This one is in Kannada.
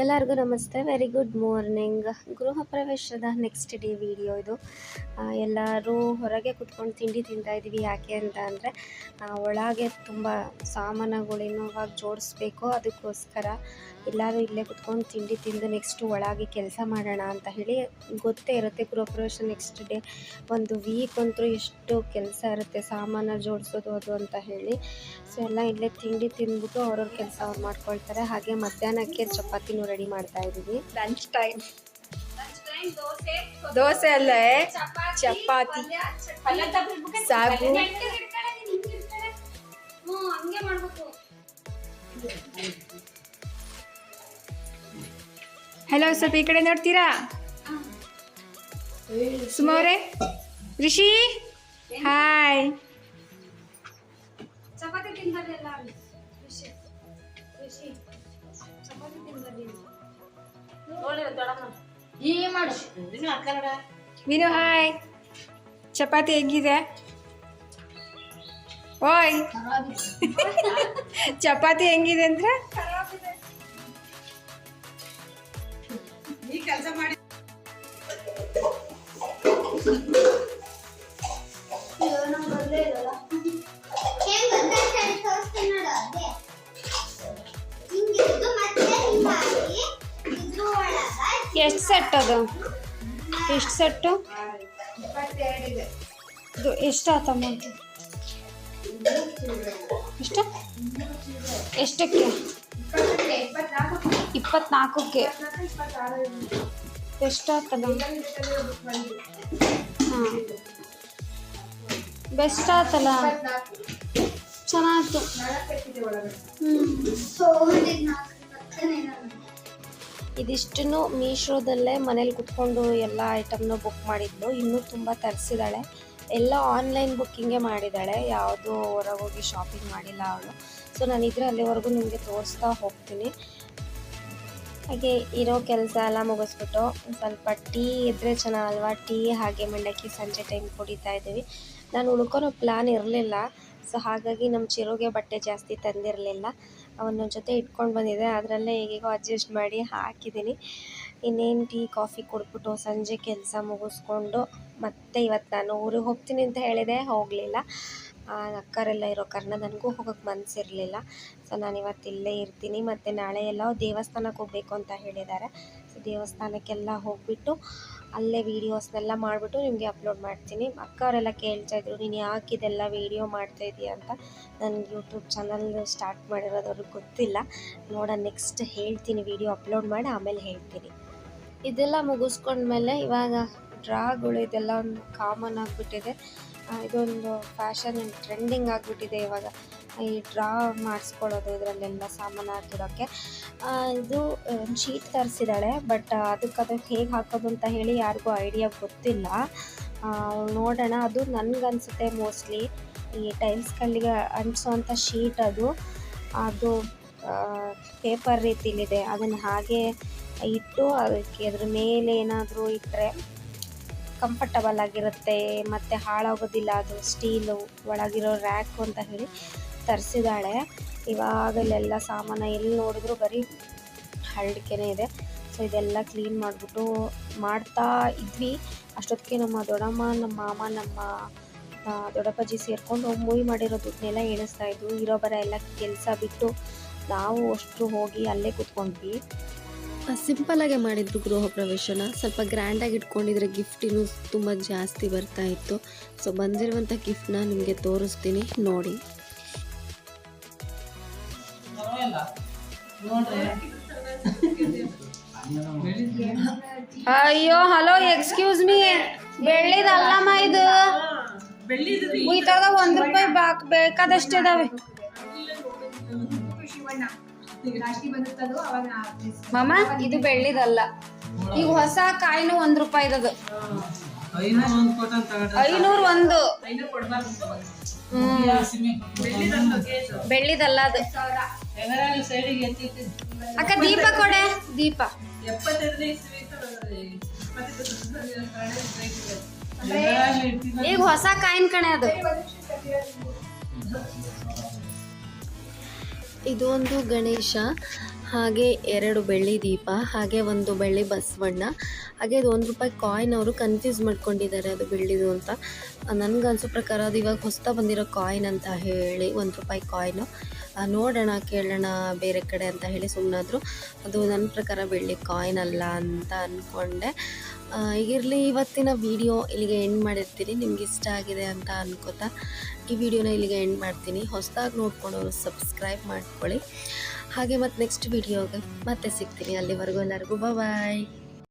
ಎಲ್ಲರಿಗೂ ನಮಸ್ತೆ. ವೆರಿ ಗುಡ್ ಮಾರ್ನಿಂಗ್ ಗೃಹ ಪ್ರವೇಶದ ನೆಕ್ಸ್ಟ್ ಡೇ ವಿಡಿಯೋ ಇದು. ಎಲ್ಲರೂ ಹೊರಗೆ ಕುತ್ಕೊಂಡು ತಿಂಡಿ ತಿಂತಾ ಇದ್ದೀವಿ ಯಾಕೆ ಅಂತ ಅಂದರೆ ಒಳಗೆ ತುಂಬ ಸಾಮಾನುಗಳೇನು ಅವಾಗ ಜೋಡಿಸ್ಬೇಕು. ಅದಕ್ಕೋಸ್ಕರ ಎಲ್ಲರೂ ಇಲ್ಲೇ ಕುತ್ಕೊಂಡು ತಿಂಡಿ ತಿಂದು ನೆಕ್ಸ್ಟ್ ಒಳಗೆ ಕೆಲಸ ಮಾಡೋಣ ಅಂತ ಹೇಳಿ ಗೊತ್ತೇ ಇರುತ್ತೆ. ಗೃಹ ಪ್ರವೇಶ ನೆಕ್ಸ್ಟ್ ಡೇ ಒಂದು ವೀಕ್ ಅಂತೂ ಎಷ್ಟು ಕೆಲಸ ಇರುತ್ತೆ. ಸಾಮಾನು ಜೋಡಿಸೋದು, ಅದು ಅಂತ ಹೇಳಿ. ಸೊ ಎಲ್ಲ ಇಲ್ಲೇ ತಿಂಡಿ ತಿಂದ್ಬಿಟ್ಟು ಅವ್ರವ್ರ ಕೆಲಸ ಅವ್ರು ಮಾಡ್ಕೊಳ್ತಾರೆ. ಹಾಗೆ ಮಧ್ಯಾಹ್ನಕ್ಕೆ ಚಪಾತಿನೂ ರೆಡಿ ಮಾಡ್ತಾ ಇದ್ದೀವಿ. ಲಂಚ್ ಟೈಮ್ ದೋಸೆ ಅಲ್ಲೇ ಚಪಾತಿ ಸಾಗು. ಹಲೋ ಸ್ವಲ್ಪ ಈ ಕಡೆ ನೋಡ್ತೀರಾ? ಸುಮಾರೇ ರಿಷಿ? ಹಾಯ್ ಚಪಾತಿ ತಿಂದಲ್ಲಿ ಎಲ್ಲ ಋಷಿ ಋಷಿ ವಿನು ಹಾಯ್. ಚಪಾತಿ ಹೆಂಗಿದೆ? ಓಯ್. ಚಪಾತಿ ಹೆಂಗಿದೆ ಅಂದ್ರೆ? ಎಷ್ಟು ಸೆಟ್ ಅದು? ಎಷ್ಟು ಸೆಟ್ಟು? ಇದು ಎಷ್ಟು ಆತಮ್ಮ ಎಷ್ಟು? ಎಷ್ಟಕ್ಕೆ? ಇಪ್ಪತ್ನಾಲ್ಕಕ್ಕೆ. ಎಷ್ಟಾಗ್ತದ ಹಾಂ. ಬೆಸ್ಟ್ ಆತಲ್ಲ? ಚೆನ್ನಾಯ್ತು. ಇದಿಷ್ಟನ್ನು ಮೀಶೋದಲ್ಲೇ ಮನೇಲಿ ಕುತ್ಕೊಂಡು ಎಲ್ಲ ಐಟಮ್ನ ಬುಕ್ ಮಾಡಿದ್ಲು. ಇನ್ನೂ ತುಂಬ ತರಿಸಿದಾಳೆ. ಎಲ್ಲ ಆನ್ಲೈನ್ ಬುಕ್ಕಿಂಗೇ ಮಾಡಿದ್ದಾಳೆ ಯಾವುದೂ ಹೊರಗೋಗಿ ಶಾಪಿಂಗ್ ಮಾಡಿಲ್ಲ ಅವಳು. ಸೊ ನಾನು ಇದ್ರೆ ಅಲ್ಲಿವರೆಗೂ ನಿಮಗೆ ತೋರಿಸ್ತಾ ಹೋಗ್ತೀನಿ. ಹಾಗೆ ಇರೋ ಕೆಲಸ ಎಲ್ಲ ಮುಗಿಸ್ಬಿಟ್ಟು ಸ್ವಲ್ಪ ಟೀ ಇದ್ದರೆ ಚೆನ್ನಾಗಲ್ವಾ? ಟೀ, ಹಾಗೆ ಮಂಡಕ್ಕಿ ಸಂಜೆ ಟೈಮ್ ಕುಡಿತಾ ಇದ್ದೀವಿ. ನಾನು ಉಳ್ಕೊಳೋ ಪ್ಲ್ಯಾನ್ ಇರಲಿಲ್ಲ. ಸೊ ಹಾಗಾಗಿ ನಮ್ಮ ಚಿರೋಗೆ ಬಟ್ಟೆ ಜಾಸ್ತಿ ತಂದಿರಲಿಲ್ಲ. ಅವನ ಜೊತೆ ಇಟ್ಕೊಂಡು ಬಂದಿದ್ದೆ. ಅದರಲ್ಲೇ ಹೇಗೇಗೋ ಅಡ್ಜಸ್ಟ್ ಮಾಡಿ ಹಾಕಿದ್ದೀನಿ. ಇನ್ನೇನು ಟೀ, ಕಾಫಿ ಕೊಡ್ಬಿಟ್ಟು ಸಂಜೆ ಕೆಲಸ ಮುಗಿಸ್ಕೊಂಡು ಮತ್ತೆ ಇವತ್ತು ನಾನು ಊರಿಗೆ ಹೋಗ್ತೀನಿ ಅಂತ ಹೇಳಿದೆ. ಹೋಗಲಿಲ್ಲ. ಅಕ್ಕರೆಲ್ಲ ಇರೋ ಕಾರಣ ನನಗೂ ಹೋಗೋಕ್ಕೆ ಮನಸ್ಸಿರಲಿಲ್ಲ ಸೊ ನಾನು ಇವತ್ತು ಇಲ್ಲೇ ಇರ್ತೀನಿ. ಮತ್ತು ನಾಳೆ ಎಲ್ಲ ದೇವಸ್ಥಾನಕ್ಕೆ ಹೋಗಬೇಕು ಅಂತ ಹೇಳಿದ್ದಾರೆ ಸೊ ದೇವಸ್ಥಾನಕ್ಕೆಲ್ಲ ಹೋಗಿಬಿಟ್ಟು ಅಲ್ಲೇ ವೀಡಿಯೋಸ್ನೆಲ್ಲ ಮಾಡಿಬಿಟ್ಟು ನಿಮಗೆ ಅಪ್ಲೋಡ್ ಮಾಡ್ತೀನಿ. ಅಕ್ಕ ಅವರೆಲ್ಲ ಕೇಳ್ತಾ ಇದ್ರು, ನೀನು ಯಾಕೆ ಇದೆಲ್ಲ ವೀಡಿಯೋ ಮಾಡ್ತಾ ಇದೀಯ ಅಂತ? ನನಗೆ ಯೂಟ್ಯೂಬ್ ಚಾನಲ್ ಸ್ಟಾರ್ಟ್ ಮಾಡಿರೋದು ಅವ್ರಿಗೆ ಗೊತ್ತಿಲ್ಲ. ನೋಡ ನೆಕ್ಸ್ಟ್ ಹೇಳ್ತೀನಿ ವೀಡಿಯೋ ಅಪ್ಲೋಡ್ ಮಾಡಿ ಆಮೇಲೆ ಹೇಳ್ತೀನಿ. ಇದೆಲ್ಲ ಮುಗಿಸ್ಕೊಂಡ್ಮೇಲೆ ಇವಾಗ ಡ್ರಾಗಳು ಇದೆಲ್ಲ ಒಂದು ಕಾಮನ್ ಆಗಿಬಿಟ್ಟಿದೆ. ಇದೊಂದು ಫ್ಯಾಷನ್ ಆ್ಯಂಡ್ ಟ್ರೆಂಡಿಂಗ್ ಆಗಿಬಿಟ್ಟಿದೆ ಇವಾಗ. ಈ ಡ್ರಾ ಮಾಡಿಸ್ಕೊಳ್ಳೋದು ಇದರಲ್ಲೆಲ್ಲ ಸಾಮಾನು ಹಾಕಿರೋಕ್ಕೆ. ಇದು ಶೀಟ್ ತರಿಸಿದ್ದಾಳೆ ಬಟ್ ಅದಕ್ಕೆ ಅದಕ್ಕೆ ಹೇಗೆ ಹಾಕೋದು ಅಂತ ಹೇಳಿ ಯಾರಿಗೂ ಐಡಿಯಾ ಗೊತ್ತಿಲ್ಲ. ನೋಡೋಣ. ಅದು ನನಗನ್ಸುತ್ತೆ ಮೋಸ್ಟ್ಲಿ ಈ ಟೈಲ್ಸ್ ಕಲ್ಲಿಗೆ ಅಂಟಿಸೋವಂಥ ಶೀಟ್ ಅದು. ಅದು ಪೇಪರ್ ರೀತಿಲಿದೆ. ಅದನ್ನು ಹಾಗೆ ಇಟ್ಟು ಅದಕ್ಕೆ ಅದ್ರ ಮೇಲೆ ಏನಾದರೂ ಇಟ್ಟರೆ ಕಂಫರ್ಟಬಲ್ ಆಗಿರುತ್ತೆ, ಮತ್ತು ಹಾಳಾಗೋದಿಲ್ಲ ಅದು ಸ್ಟೀಲು ಒಳಗಿರೋ ರ್ಯಾಕು ಅಂತ ಹೇಳಿ ತರಿಸಿದಾಳೆ. ಇವಾಗಲೆಲ್ಲ ಸಾಮಾನು ಎಲ್ಲಿ ನೋಡಿದ್ರು ಬರೀ ಹರಡಿಕೆನೇ ಇದೆ. ಸೊ ಇದೆಲ್ಲ ಕ್ಲೀನ್ ಮಾಡಿಬಿಟ್ಟು ಮಾಡ್ತಾ ಇದ್ವಿ. ಅಷ್ಟೊತ್ತಿಗೆ ನಮ್ಮ ದೊಡ್ಡಮ್ಮ, ನಮ್ಮ ಮಾಮ, ನಮ್ಮ ದೊಡ್ಡಪ್ಪಾಜಿ ಸೇರಿಕೊಂಡು ಮೂವಿ ಮಾಡಿರೋ ದುಡ್ಡನ್ನೆಲ್ಲ ಎಣಿಸ್ತಾ ಇದ್ವು. ಇರೋ ಬರ ಎಲ್ಲ ಕೆಲಸ ಬಿಟ್ಟು ನಾವು ಅಷ್ಟು ಹೋಗಿ ಅಲ್ಲೇ ಕೂತ್ಕೊಂಡ್ವಿ. ಸಿಂಪಲಾಗೆ ಮಾಡಿದ್ರು ಗೃಹ ಪ್ರವೇಶನ. ಸ್ವಲ್ಪ ಗ್ರ್ಯಾಂಡಾಗಿ ಇಟ್ಕೊಂಡಿದ್ರೆ ಗಿಫ್ಟ್ ತುಂಬ ಜಾಸ್ತಿ ಬರ್ತಾ ಇತ್ತು. ಸೊ ಬಂದಿರುವಂಥ ಗಿಫ್ಟ್ನ ನಿಮಗೆ ತೋರಿಸ್ತೀನಿ. ನೋಡಿ. ಅಯ್ಯೋ ಹಲೋ ಎಕ್ಸ್ಕ್ಯೂಸ್ ಮೀ ಬೆಳ್ಳಿದಲ್ಲಮ್ಮ ಇದು. ಈ ತರದ ಒಂದು ರೂಪಾಯಿ ಬಾಕ್ ಬೇಕಾದಷ್ಟು ಇದಾವೆ ಮಾಮ ಇದು ಬೆಳ್ಳಿದಲ್ಲ. ಈಗ ಹೊಸ ಕಾಯಿನು ಒಂದ್ ರೂಪಾಯಿ ಇರೋದು. ಐನೂರು ಒಂದು ಬೆಳ್ಳಿದಲ್ಲ ಅದು. ಅಕ್ಕ ದೀಪ ಕೊಡೆ. ದೀಪ. ಈಗ ಹೊಸ ಕಾಯಿನ್ ಕಣೆ ಅದು. ಇದು ಒಂದು ಗಣೇಶ, ಹಾಗೆ ಎರಡು ಬೆಳ್ಳಿ ದೀಪ, ಹಾಗೆ ಒಂದು ಬೆಳ್ಳಿ ಬಸವಣ್ಣ, ಹಾಗೆ ಅದು ಒಂದು ರೂಪಾಯಿ ಕಾಯಿನ್ ಅವರು ಕನ್ಫ್ಯೂಸ್ ಮಾಡ್ಕೊಂಡಿದ್ದಾರೆ ಅದು ಬೆಳ್ಳಿದು ಅಂತ. ನನಗನ್ಸೋ ಪ್ರಕಾರ ಅದು ಇವಾಗ ಹೊಸ್ತಾ ಬಂದಿರೋ ಕಾಯಿನ್ ಅಂತ ಹೇಳಿ ಒಂದು ರೂಪಾಯಿ ಕಾಯಿನು ನೋಡೋಣ, ಕೇಳೋಣ ಬೇರೆ ಕಡೆ ಅಂತ ಹೇಳಿ ಸುಮ್ಮನಾದ್ರು ಅದು ನನ್ನ ಪ್ರಕಾರ ಬೆಳ್ಳಿ ಕಾಯಿನ್ ಅಲ್ಲ ಅಂತ ಅಂದ್ಕೊಂಡೆ ಈಗಿರಲಿ ಇವತ್ತಿನ ವಿಡಿಯೋ ಇಲ್ಲಿಗೆ ಎಂಡ್ ಮಾಡಿರ್ತೀನಿ. ನಿಮ್ಗೆ ಇಷ್ಟ ಆಗಿದೆ ಅಂತ ಅನ್ಕೋತಾ ಈ ವಿಡಿಯೋನ ಇಲ್ಲಿಗೆ ಎಂಡ್ ಮಾಡ್ತೀನಿ. ಹೊಸದಾಗಿ ನೋಡ್ಕೊಂಡವರು ಸಬ್ಸ್ಕ್ರೈಬ್ ಮಾಡ್ಕೊಳ್ಳಿ. ಹಾಗೆ ಮತ್ತೆ ನೆಕ್ಸ್ಟ್ ವಿಡಿಯೋಗೆ ಮತ್ತೆ ಸಿಗ್ತೀನಿ. ಅಲ್ಲಿವರೆಗೂ ಎಲ್ಲರಿಗೂ ಬಾಯ್